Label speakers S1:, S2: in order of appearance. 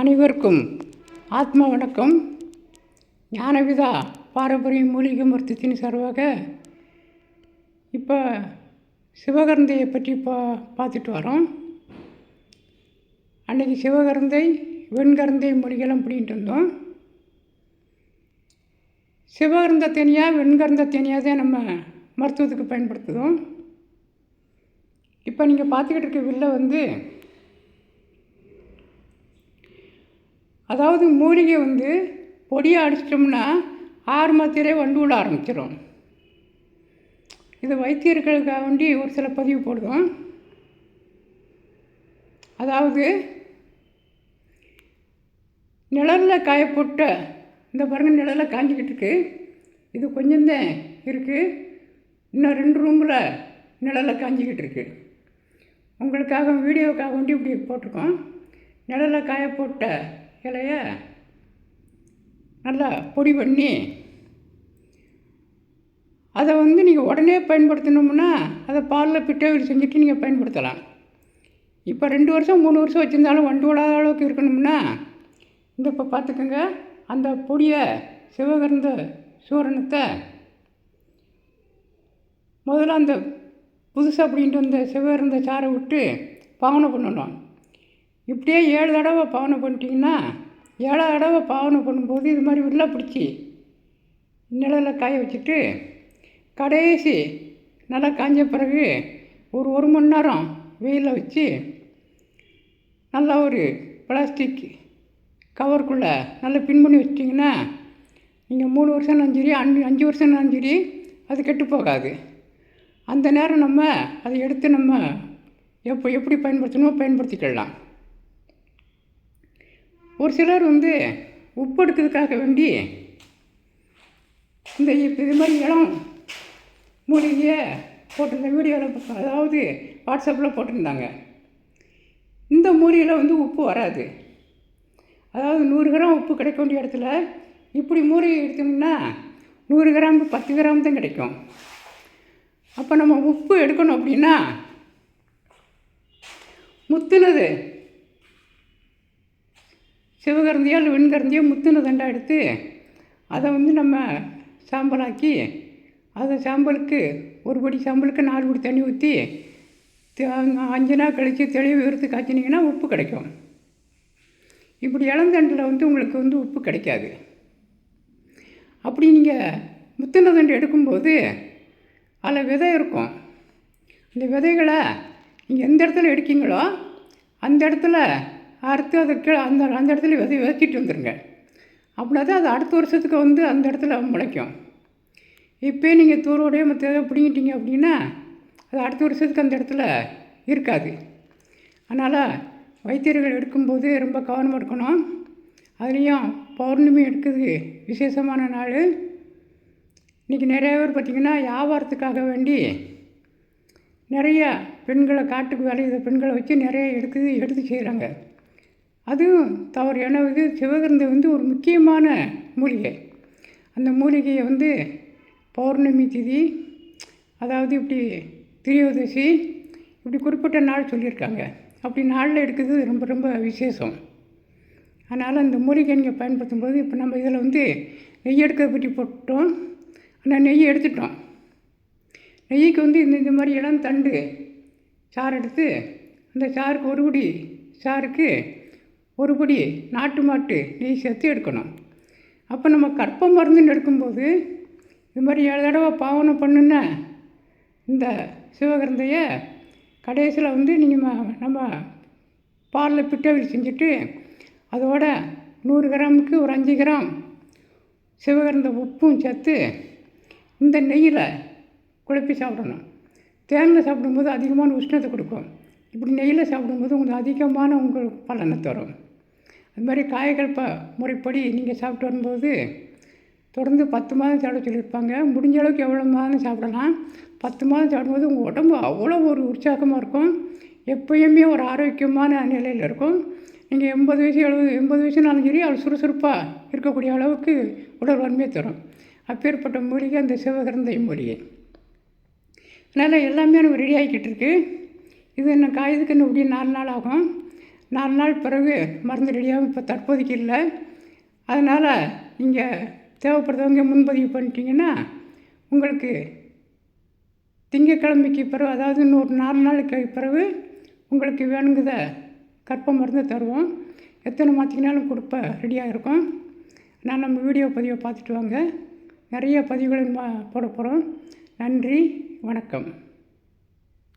S1: அனைவருக்கும் ஆத்மா வணக்கம். ஞானவிதா பாரம்பரிய மூலிகை மருத்துவத்தின் சார்பாக இப்போ சிவகரந்தையை பற்றி பா பார்த்துட்டு வரோம். அன்றைக்கி சிவகரந்தை வெண்கரந்தை மூலிகைலாம் அப்படின்ட்டு வந்தோம் சிவகரந்த தேனியாக வெண்கரந்த தேனியாக தான் நம்ம மருத்துவத்துக்கு பயன்படுத்துகிறோம் இப்போ நீங்கள் பார்த்துக்கிட்டு இருக்க வில்ல வந்து அதாவது மூலிகை வந்து பொடியை அடிச்சிட்டோம்னா ஆறு மாத்திரையே வண்டு விட ஆரம்பிச்சிடும் இது வைத்தியர்களுக்காக வேண்டி ஒரு சில பதிவு போடுவோம் அதாவது நிழலில் காயப்போட்ட இந்த பாருங்கள் நிழலில் காஞ்சிக்கிட்டு இருக்கு. இது கொஞ்சம்தான் இருக்குது இன்னும் ரெண்டு ரூமில் நிழலில் காஞ்சிக்கிட்டு இருக்கு. உங்களுக்காக வீடியோக்காக வேண்டி இப்படி போட்டிருக்கோம். நிழலில் காய இலைய நல்லா பொடி பண்ணி அதை வந்து நீங்கள் உடனே பயன்படுத்தணும்னா அதை பாலில் பிட்டவில் செஞ்சுட்டு நீங்கள் பயன்படுத்தலாம். இப்போ ரெண்டு வருஷம் மூணு வருஷம் வச்சுருந்தாலும் வண்டு விடாத அளவுக்கு இருக்கணும்னா இந்த இப்போ பார்த்துக்கோங்க அந்த பொடியை சிவகர்ந்த சூரணத்தை முதல்ல அந்த புதுசாக அப்படின்ட்டு வந்த சிவகர்ந்த சாரை விட்டு பாவனை பண்ணணும். இப்படியே ஏழு தடவை பாவனை பண்ணிட்டீங்கன்னா ஏழாவது தடவை பாவனை பண்ணும்போது இது மாதிரி உள்ள பிடிச்சி நிழலில் காய வச்சுட்டு கடைசி நல்லா காஞ்ச பிறகு ஒரு ஒரு மணி நேரம் வெயிலில் வச்சு நல்லா ஒரு பிளாஸ்டிக் கவருக்குள்ளே நல்லா பின் பண்ணி வச்சிட்டிங்கன்னா நீங்கள் மூணு வருஷம் சரி அஞ்சு அஞ்சு வருஷம் சரி அது கெட்டு போகாது. அந்த நேரம் நம்ம அதை எடுத்து நம்ம எப்போ எப்படி பயன்படுத்தணுமோ பயன்படுத்திக்கலாம். ஒரு சிலர் வந்து உப்பு எடுக்கிறதுக்காக வேண்டி இந்த இது மாதிரி இளம் மூலிகையை போட்டிருந்த வீடியோவில் அதாவது வாட்ஸ்அப்பில் போட்டிருந்தாங்க. இந்த மூலிகையில் வந்து உப்பு வராது. அதாவது நூறு கிராம் உப்பு கிடைக்க வேண்டிய இடத்துல இப்படி மூலிகை எடுத்தோம்னா நூறு கிராம் பத்து கிராம் தான் கிடைக்கும். அப்போ நம்ம உப்பு எடுக்கணும் அப்படின்னா முத்துனது சிவகரந்தியோ இல்லை வெண்கரந்தியோ முத்துன தண்டா எடுத்து அதை வந்து நம்ம சாம்பலாக்கி அதை சாம்பலுக்கு ஒரு படி சாம்பலுக்கு நாலு படி தண்ணி ஊற்றி அஞ்சு நாள் கழித்து தெளிவு எடுத்து காய்ச்சினீங்கன்னா உப்பு கிடைக்கும். இப்படி இளந்தண்டில் வந்து உங்களுக்கு வந்து உப்பு கிடைக்காது. அப்படி நீங்கள் முத்தின தண்டு எடுக்கும்போது அதில் விதை இருக்கும். அந்த விதைகளை நீங்கள் எந்த இடத்துல எடுக்கீங்களோ அந்த இடத்துல அறுத்து அதை கீழே அந்த அந்த இடத்துல விதை விதைச்சிட்டு வந்துடுங்க அப்படின்னா தான் அது அடுத்த வருஷத்துக்கு வந்து அந்த இடத்துல முளைக்கும். இப்போ நீங்கள் தூரோடைய மற்ற பிடிங்கிட்டீங்க அப்படின்னா அது அடுத்த வருஷத்துக்கு அந்த இடத்துல இருக்காது. அதனால் வைத்தியர்கள் எடுக்கும்போது ரொம்ப கவனம் எடுக்கணும் அதுலேயும் பௌர்ணமி எடுக்கிறது விசேஷமான நாள். இன்றைக்கி நிறைய பேர் பார்த்திங்கன்னா வியாபாரத்துக்காக வேண்டி நிறைய பெண்களை காட்டுக்கு வேலையை பெண்களை வச்சு நிறைய எடுக்குது எடுத்து செய்கிறாங்க அதுவும் தவறு ஏன்னா இது வந்து ஒரு முக்கியமான மூலிகை. அந்த மூலிகையை வந்து பௌர்ணமி திதி அதாவது இப்படி திரியோதசி இப்படி குறிப்பிட்ட நாள் சொல்லியிருக்காங்க. அப்படி நாளில் எடுக்கிறது ரொம்ப ரொம்ப விசேஷம். அதனால் அந்த மூலிகை நீங்கள் பயன்படுத்தும் போது இப்போ நம்ம இதில் வந்து நெய் எடுக்கிறத பற்றி போட்டோம். ஆனால் நெய் எடுத்துட்டோம். நெய்க்கு வந்து இந்த இந்த மாதிரி இளம் தண்டு சாறு எடுத்து அந்த சாருக்கு ஒரு குடி சாருக்கு ஒரு படி நாட்டு மாட்டு நெய் சேர்த்து எடுக்கணும். அப்போ நம்ம கற்ப மருந்துன்னு எடுக்கும்போது இது மாதிரி ஏழு தடவை பாவனை பண்ணுன இந்த சிவகரந்தையை கடைசியில் வந்து நீங்கள் நம்ம பாலில் பிட்டவில் செஞ்சுட்டு அதோட நூறு கிராமுக்கு ஒரு அஞ்சு கிராம் சிவகிரந்த உப்பும் சேர்த்து இந்த நெய்யில் குழப்பி சாப்பிடணும். தேனில் சாப்பிடும்போது அதிகமான உஷ்ணத்தை கொடுக்கும். இப்படி நெய்யில் சாப்பிடும்போது உங்களுக்கு அதிகமான உங்களுக்கு பலனை தரும். அது மாதிரி காய்கள் ப முறைப்படி நீங்கள் சாப்பிட்டு வரும்போது தொடர்ந்து பத்து மாதம் சாப்பிட சொல்லியிருப்பாங்க. முடிஞ்ச அளவுக்கு எவ்வளோ மாதம் சாப்பிடலாம்? பத்து மாதம் சாப்பிடும்போது உங்கள் உடம்பு அவ்வளோ ஒரு உற்சாகமாக இருக்கும். எப்பயுமே ஒரு ஆரோக்கியமான நிலையில் இருக்கும். நீங்கள் எண்பது வயசு எழுபது எண்பது வயசுனாலும் சரி அவ்வளோ சுறுசுறுப்பாக இருக்கக்கூடிய அளவுக்கு உடல் வன்மையை தரும். அப்பேற்பட்ட மூலிகை அந்த சிவகரந்தை மூலிகை அதனால் எல்லாமே எனக்கு ரெடி ஆகிக்கிட்டு இருக்குது இது என்ன காயதுக்கு இன்னும் இப்படி நாலு நாள் ஆகும். நாலு நாள் பிறகு மருந்து ரெடியாகவும் இப்போ தற்போதைக்கு இல்லை. அதனால் நீங்கள் தேவைப்படுறவங்க முன்பதிவு பண்ணிட்டீங்கன்னா உங்களுக்கு திங்கக்கிழமைக்கு பிறகு அதாவது இன்னொரு நாலு நாளுக்கு பிறகு உங்களுக்கு வேணுங்கிறத கற்ப மருந்து தருவோம். எத்தனை மாற்றிக்கினாலும் கொடுப்ப ரெடியாக இருக்கும். நான் நம்ம வீடியோ பதிவை பார்த்துட்டு வாங்க. நிறைய பதிவுகளும் போட போகிறோம் நன்றி. வணக்கம்.